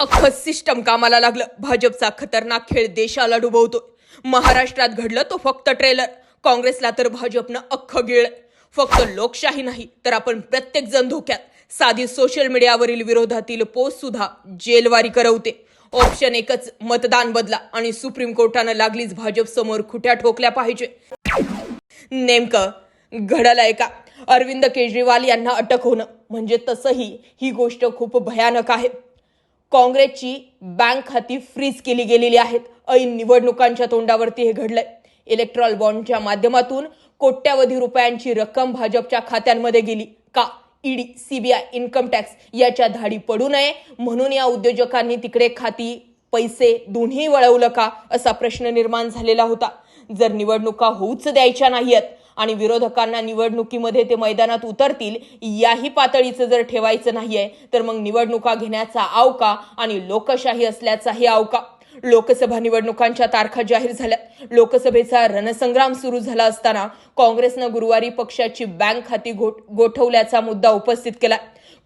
अख्खं सिस्टम कामाला लागलं. भाजपचा खतरनाक खेळ देशाला डुबवतोय. महाराष्ट्रात घडलं तो फक्त ट्रेलर काँग्रेसला तर भाजपनं अख्खं गिळ. फक्त लोकशाही नाही तर आपण प्रत्येक जण धोक्यात. साधी सोशल मीडियावरील विरोधातील पोस्ट सुद्धा जेलवारी करवते. ऑप्शन एकच मतदान बदला आणि सुप्रीम कोर्टानं लागलीच भाजप समोर खुट्या ठोकल्या पाहिजे. नेमकं घडलंय का? अरविंद केजरीवाल यांना अटक होणं. म्हणजे तसंही ही गोष्ट खूप भयानक आहे. काँग्रेसची बँक खाती फ्रीज केली गेलेली आहेत. ऐन निवडणुकांच्या तोंडावरती हे घडलंय. इलेक्ट्रॉल बॉन्डच्या माध्यमातून कोट्यावधी रुपयांची रक्कम भाजपच्या खात्यांमध्ये गेली. का? ईडी सीबीआय इन्कम टॅक्स याच्या धाडी पडू नये. म्हणून या उद्योजकांनी तिकडे खाती पैसे दोन्ही वळवलं का? असा प्रश्न निर्माण झालेला होता. जर निवडणुका होऊच द्यायच्या नाहीयेत आणि विरोधकांना निवडणुकीमध्ये ते मैदानात उतरतील याही पातळीचं जर ठेवायचं नाहीये तर मग निवडणुका घेण्याचा आवका आणि लोकशाही असल्याचाही आवका. लोकसभा निवडणुकांच्या तारखा जाहीर झाल्या लोकसभेचा रणसंग्राम सुरू झाला असताना काँग्रेसनं गुरुवारी पक्षाची बँक खाती गोठवल्याचा मुद्दा उपस्थित केला.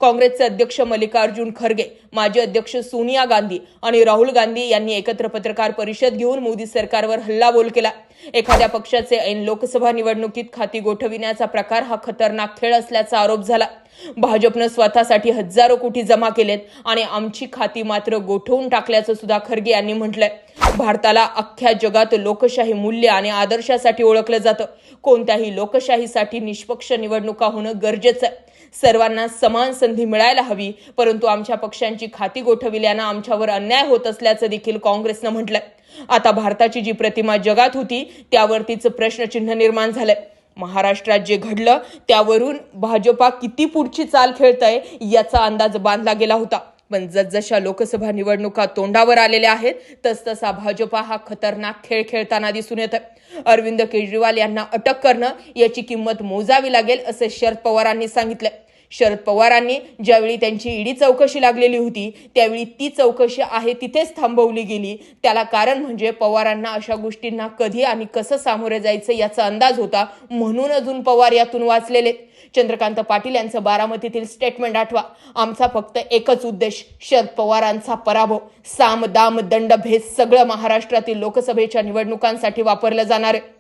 काँग्रेसचे अध्यक्ष मल्लिकार्जुन खरगे माजी अध्यक्ष सोनिया गांधी आणि राहुल गांधी यांनी एकत्र पत्रकार परिषद घेऊन मोदी सरकारवर हल्लाबोल केला. एखाद्या पक्षाचे ऐन लोकसभा निवडणुकीत खाती गोठविण्याचा प्रकार हा खतरनाक खेळ असल्याचा आरोप झाला. भाजपनं स्वतःसाठी हजारो कोटी जमा केलेत आणि आमची खाती मात्र गोठवून टाकल्याचं सुद्धा खरगे यांनी म्हटलंय. भारताला अख्ख्या जगात लोकशाही मूल्य आणि आदर्शासाठी ओळखलं जातं. कोणत्याही लोकशाहीसाठी निष्पक्ष निवडणुका होणं गरजेचं आहे. सर्वांना समान संधी मिळायला हवी परंतु आमच्या पक्षांची खाती गोठविल्यानं आमच्यावर अन्याय होत असल्याचं देखील काँग्रेसनं म्हटलंय. आता भारताची जी प्रतिमा जगात होती त्यावरतीच प्रश्नचिन्ह निर्माण झालंय. महाराष्ट्रात जे घडलं त्यावरून भाजपा किती पुढची चाल खेळतय याचा अंदाज बांधला गेला होता. पण जसजशा लोकसभा निवडणुका तोंडावर आलेल्या आहेत तसतसा भाजपा हा खतरनाक खेळ खेळताना दिसून येत अरविंद केजरीवाल यांना अटक करणं याची किंमत मोजावी लागेल असे शरद पवारांनी सांगितलं शरद पवारांनी ज्यावेळी त्यांची ईडी चौकशी लागलेली होती त्यावेळी ती चौकशी आहे तिथेच थांबवली गेली. त्याला कारण म्हणजे पवारांना अशा गोष्टींना कधी आणि कसं सामोरे जायचं याचा अंदाज होता म्हणून अजून पवार यातून वाचलेले. चंद्रकांत पाटील यांचं बारामतीतील स्टेटमेंट आठवा. आमचा फक्त एकच उद्देश शरद पवारांचा पराभव. साम दाम दंड भेद सगळं महाराष्ट्रातील लोकसभेच्या निवडणुकांसाठी वापरलं जाणार आहे.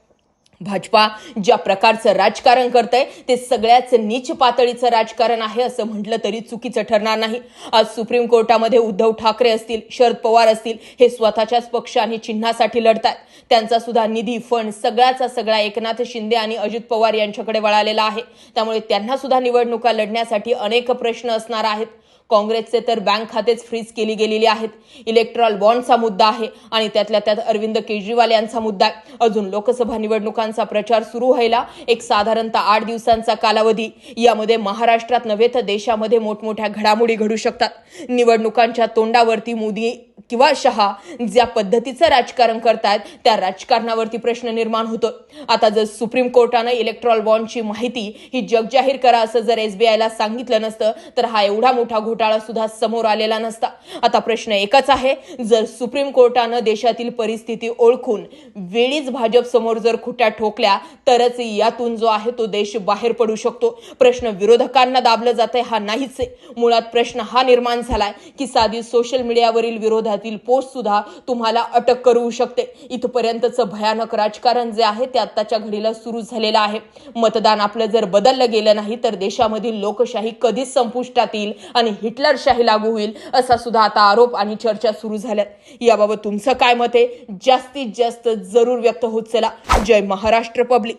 भाजपा ज्या प्रकारचं राजकारण करतंय ते सगळ्याच नीच पातळीचं राजकारण आहे असं म्हटलं तरी चुकीचं ठरणार नाही. आज सुप्रीम कोर्टामध्ये उद्धव ठाकरे असतील शरद पवार असतील हे स्वतःच्याच पक्ष आणि चिन्हासाठी लढतात त्यांचा सुद्धा निधी फंड सगळ्याचा सगळा एकनाथ शिंदे आणि अजित पवार यांच्याकडे वळालेला आहे. त्यामुळे त्यांना सुद्धा निवडणुका लढण्यासाठी अनेक प्रश्न असणार आहेत. काँग्रेसचे तर बँक खातेच फ्रीज केली गेलेली आहेत. इलेक्ट्रॉल बॉन्डचा मुद्दा आहे आणि त्यातल्या त्यात अरविंद केजरीवाल यांचा मुद्दा आहे. अजून लोकसभा निवडणुकांचा प्रचार सुरू व्हायला एक साधारणतः आठ दिवसांचा कालावधी. यामध्ये महाराष्ट्रात नव्हे तर देशामध्ये मोठमोठ्या घडामोडी घडू शकतात. निवडणुकांच्या तोंडावरती मोदी किंवा शहा ज्या पद्धतीचं राजकारण करतायत त्या राजकारणावरती प्रश्न निर्माण होतो आता जर सुप्रीम कोर्टानं इलेक्ट्रॉल बॉन्डची माहिती ही जगजाहीर करा असं जर एसबीआयला सांगितलं नसतं तर हा एवढा मोठा घोटाळा सुद्धा समोर आलेला नसता. आता प्रश्न एकच आहे जर सुप्रीम कोर्टानं देशातील परिस्थिती ओळखून वेळीच भाजप समोर जर खुट्या ठोकल्या तरच यातून जो आहे तो देश बाहेर पडू शकतो. प्रश्न विरोधकांना दाबलं जातंय हा नाहीच आहे. मुळात प्रश्न हा निर्माण झालाय की साधी सोशल मीडियावरील विरोधातील पोस्ट सुद्धा तुम्हाला अटक करू शकते. इथपर्यंतचं भयानक राजकारण जे आहे ते आत्ताच्या घडीला सुरू झालेलं आहे. मतदान आपलं जर बदललं गेलं नाही तर देशामधील लोकशाही कधीच संपुष्टात येईल आणि हिटलरशाही लागू होईल असा सुद्धा आता आरोप आणि चर्चा सुरू झाल्यात. याबाबत तुमचं काय मत आहे? जास्तीत जास्त जरूर व्यक्त होत चला. जय महाराष्ट्र पब्लिक.